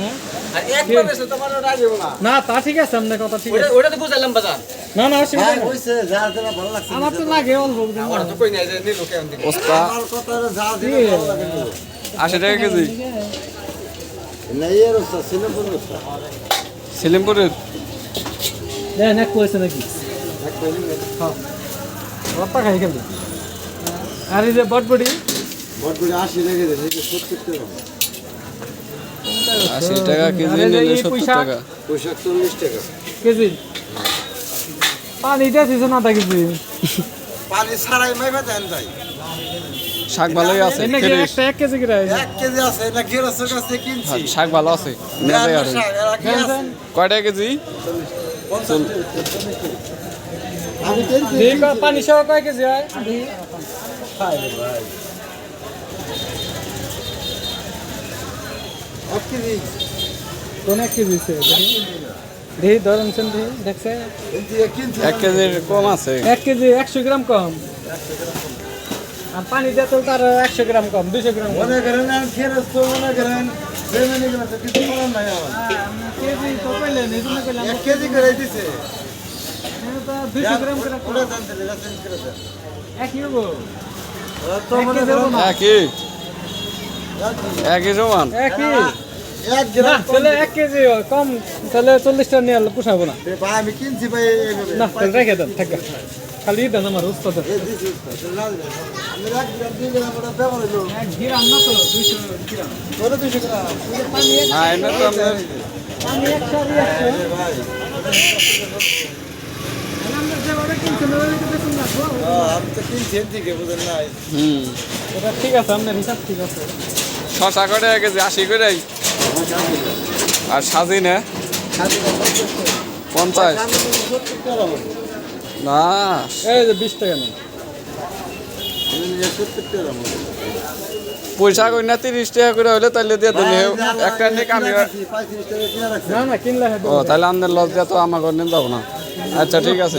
না? দেবো না তা ঠিক আছে আপনার কথা ঠিক আছে। ওটা তো বুঝাইলাম বাজার। না না অসুবিধা হ্যাঁ হইছে যা যেটা ভালো লাগছে আমার তো লাগে অল্প আমার তো কই নাই যে নিল কেন দিকে ওস্তা আমার কথা যা যেটা ভালো লাগে নিবো। আশি টাকা কেজি। না এর উস্তাদ সিনেপুর উস্তাদ সিলিমপুরের দেন এক পয়সা নাকি। এক পয়সা নেই। রত্তা খাই খেলি আর এই যে বটবডি বটগুড়ি আশি সত্তর টাকা। আশি টাকা কেজি নিলে সত্তর টাকা। পোশাক চল্লিশ টাকা। কেজি? পানি দিয়েছিস না তা কেজি পানি ছাড়াই মাইবা দেন তাই। শাক ভালোই আছে। একটা এক কেজি করে এক কেজি আছে এটা গেরস্তের কাছ থেকে কিনছি। হ্যাঁ, শাক ভালো আছে নেওয়া আর। শাক, আছে? কয় কেজি? পঞ্চাশ টাকা, চল্লিশ টাকা। আমি কিনছি পানি সহ কয় কেজি হয়? খাই ভাই কোন এক কেজি দেখি ধরেন দেখছে? এক কেজির কম আছে। এক কেজি একশো গ্রাম কম। আর পানি দিয়ে তো তার একশো গ্রাম কম দুশো গ্রাম মনে করেন আর গেরস্ত মনে করেন কিছু করার নাই আমার। কেজি তো কইলেন এই জন্য কইলাম। এক কেজি করে দিছে। দুশো গ্রাম করে তো এক না। একই একই। সমান একই। এক কেজি হয়, কম তাহলে চল্লিশটা নিয়ে পোষাবো না। আমি কিনছি ভাই না রেখে দেন থাকে। খালি দেন আমার উস্তাদ। আমি শশা টাকা কেজি, আশি করে। আর সাজি না পঞ্চাশ। না। এই যে বিশ টাকা পয়সা কই না তিরিশ টাকা করে হলে তাহলে দিয়ে দিলে একটা নিয়ে ও তাহলে দিয়ে তো আমার যাব না। আচ্ছা ঠিক আছে।